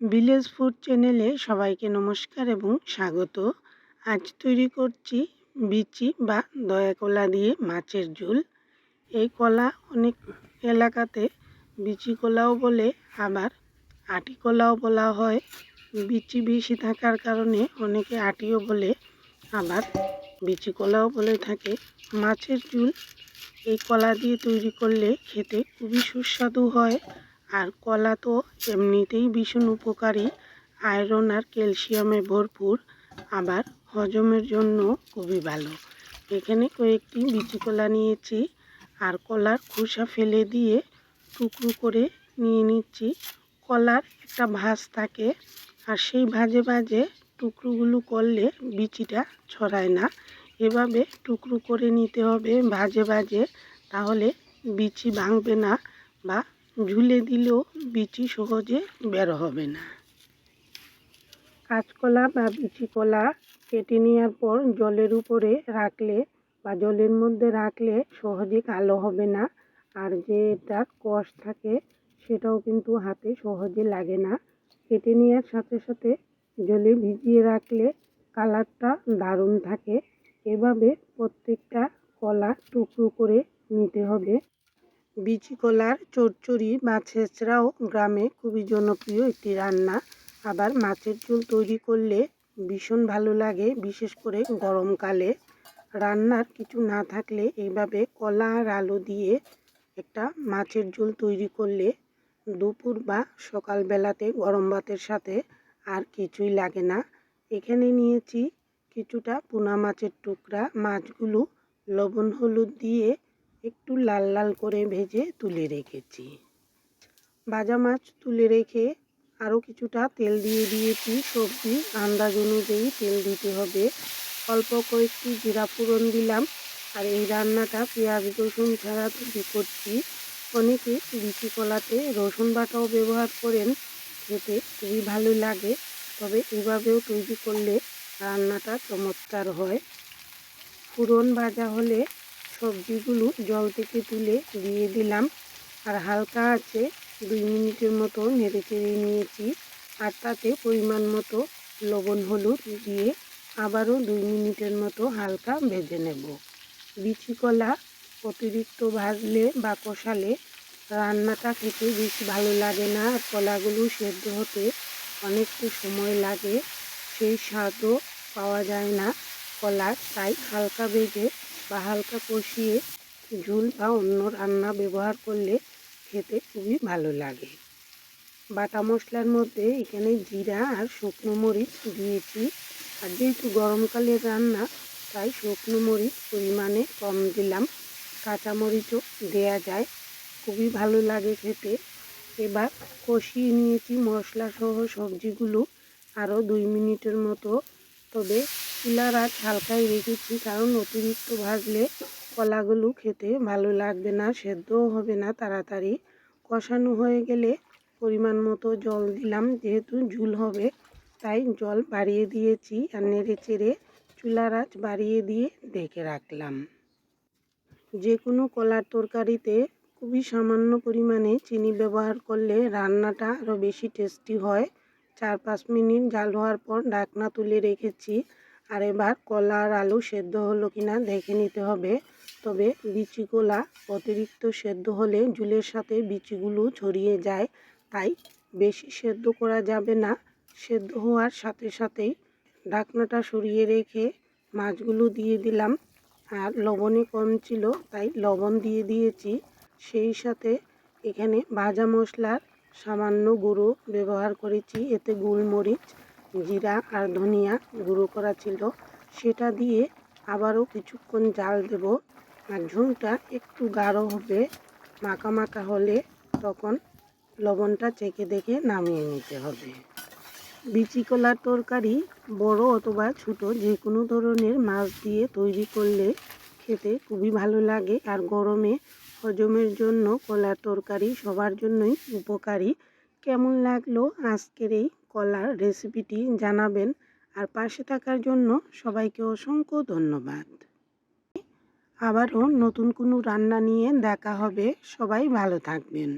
Village food চ্যানেলে সবাইকে নমস্কার এবং স্বাগত। আজ তৈরি করছি বিচি বা দয়া কলা দিয়ে মাছের ঝোল। এই কলা অনেক এলাকাতে বিচি কলাও বলে, আবার আটি কলাও বলা হয়। বিচি বেশি থাকার কারণে অনেকে আটিও বলে, আবার বিচি কলাও বলে থাকে। মাছের ঝোল এই কলা দিয়ে তৈরি করলে খেতে খুবই সুস্বাদু হয়। আর কলা তো এমনিতেই ভীষণ উপকারী। আয়রন আর ক্যালসিয়ামে ভরপুর, আবার হজমের জন্য খুবই ভালো। এখানে কয়েকটি বিচি কলা নিয়েছি আর কলার খোসা ফেলে দিয়ে টুকরো করে নিয়ে নিচ্ছি। কলার একটা ভাঁজ থাকে আর সেই ভাজে ভাজে টুকরোগুলো করলে বিচিটা ছড়ায় না। এভাবে টুকরো করে নিতে হবে ভাজে ভাজে, তাহলে বিচি ভাঙবে না বা ঝুলে দিলেও বিচি সহজে বের হবে না। কাঁচকলা বা বিচি কলা কেটে নেওয়ার পর জলের উপরে রাখলে বা জলের মধ্যে রাখলে সহজে কালো হবে না। আর যে এটার কষ থাকে, সেটাও কিন্তু হাতে সহজে লাগে না। কেটে নেওয়ার সাথে সাথে জলে ভিজিয়ে রাখলে কালারটা দারুণ থাকে। এভাবে প্রত্যেকটা কলা টুকরো করে নিতে হবে। কলার চচ্চড়ি বা ছেঁচড়াও গ্রামে খুবই জনপ্রিয় একটি রান্না। আবার মাছের ঝোল তৈরি করলে ভীষণ ভালো লাগে, বিশেষ করে গরমকালে। রান্নার কিছু না থাকলে এইভাবে কলা আর আলু দিয়ে একটা মাছের ঝোল তৈরি করলে দুপুর বা সকালবেলাতে গরম ভাতের সাথে আর কিছুই লাগে না। এখানে নিয়েছি কিছুটা পোনা মাছের টুকরা, মাছগুলো লবণ হলুদ দিয়ে একটু লাল লাল করে ভেজে তুলে রেখেছি। ভাজা মাছ তুলে রেখে আরও কিছুটা তেল দিয়ে দিয়েছি। সবজি আন্দাজ অনুযায়ী তেল দিতে হবে। অল্প কয়েকটি জিরা ফোড়ন দিলাম আর এই রান্নাটা পেঁয়াজ, রসুন ছাড়া তৈরি করছি। অনেকে বিচি কলাতে রসুন বাটাও ব্যবহার করেন, খেতে খুবই ভালো লাগে। তবে এভাবেও তৈরি করলে রান্নাটা চমৎকার হয়। ফোড়ন ভাজা হলে সবজিগুলো জল থেকে তুলে দিয়ে দিলাম। আর হালকা আছে, দুই মিনিটের মতো নেড়ে চেড়ে নিয়েছি। আর তাতে পরিমাণ মতো লবণ, হলুদ দিয়ে আবারও দুই মিনিটের মতো হালকা ভেজে নেব। বিচি কলা অতিরিক্ত ভাজলে বা কষালে রান্নাটা খেতে বেশি ভালো লাগে না। আর কলাগুলো সেদ্ধ হতে অনেকটা সময় লাগে, সেই স্বাদও পাওয়া যায় না কলা তাই হালকা ভেজে বা হালকা কষিয়ে ঝুল বা অন্য রান্না ব্যবহার করলে খেতে খুবই ভালো লাগে। বাটা মশলার মধ্যে এখানে জিরা আর শুকনো মরিচ দিয়েছি। আর যেহেতু গরমকালের রান্না, তাই শুকনো মরিচ পরিমাণে কম দিলাম। কাঁচা মরিচও দেয়া যায়। খুবই ভালো লাগে খেতে। এবার কষিয়ে নিয়েছি মশলা সহ সবজিগুলো আরও দুই মিনিটের মতো। তবে চুলার আঁচ হালকাই রেখেছি, কারণ অতিরিক্ত ভাজলে কলাগুলো খেতে ভালো লাগবে না, সেদ্ধও হবে না তাড়াতাড়ি। কষানো হয়ে গেলে পরিমাণ মতো জল দিলাম, যেহেতু ঝুল হবে, তাই জল বাড়িয়ে দিয়েছি আর নেড়ে চেড়ে চুলার বাড়িয়ে দিয়ে ঢেকে রাখলাম। যে কোনো কলার তরকারিতে খুবই সামান্য পরিমাণে চিনি ব্যবহার করলে রান্নাটা আরও বেশি টেস্টি হয়। চার পাঁচ মিনিট জাল হওয়ার পর ঢাকনা তুলে রেখেছি। আর এবার কলা আর আলু সেদ্ধ হলো কিনা দেখে নিতে হবে। তবে বিচি কলা অতিরিক্ত সেদ্ধ হলে ঝুলের সাথে বিচিগুলো ছড়িয়ে যায়, তাই বেশি সেদ্ধ করা যাবে না। সেদ্ধ হওয়ার সাথে সাথেই ঢাকনাটা সরিয়ে রেখে মাছগুলো দিয়ে দিলাম। আর লবণে কম ছিল, তাই লবণ দিয়ে দিয়েছি। সেই সাথে এখানে ভাজা মশলার সামান্য গুঁড়ো ব্যবহার করেছি, এতে গোলমরিচ জিরা আর ধনিয়া গুঁড়ো করা ছিল, সেটা দিয়ে আবারও কিছুক্ষণ জাল দেব। আর ঝোলটা একটু গাঢ় হবে, মাখা মাখা হলে তখন লবণটা চেখে দেখে নামিয়ে নিতে হবে। বিচি কলার তরকারি, বড় অথবা ছোট, যে কোনো ধরনের মাছ দিয়ে তৈরি করলে খেতে খুবই ভালো লাগে। আর গরমে হজমের জন্য কলার তরকারি সবার জন্যই উপকারী। কেমন লাগল আজকের এই কলার রেসিপিটি জানাবেন আর পাশে থাকার জন্য সবাইকে অসংখ্য ধন্যবাদ। আবারও নতুন কোনো রান্না নিয়ে দেখা হবে। সবাই ভালো থাকবেন।